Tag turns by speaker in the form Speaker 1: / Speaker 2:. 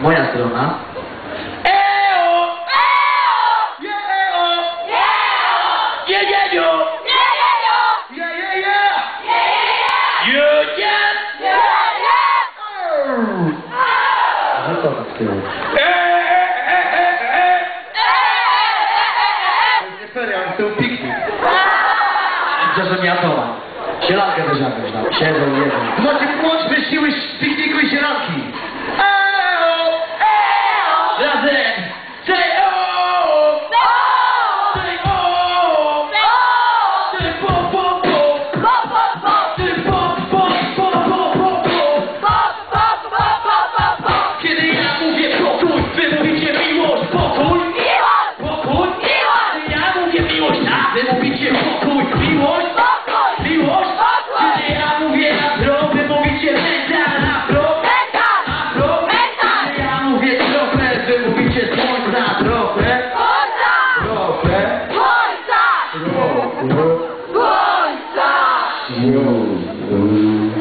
Speaker 1: Moja strona.
Speaker 2: Eo! Jeo! Jejejo! Jejeje! Judzie!
Speaker 1: No to tak z tyłu.
Speaker 2: E, e, e, e, e.
Speaker 1: Nie feria, on tył piknik. Czasem ja to mam. Sielankę też jakąś tam. Siedzą, jedzą. Znaczy połączmy siły z you.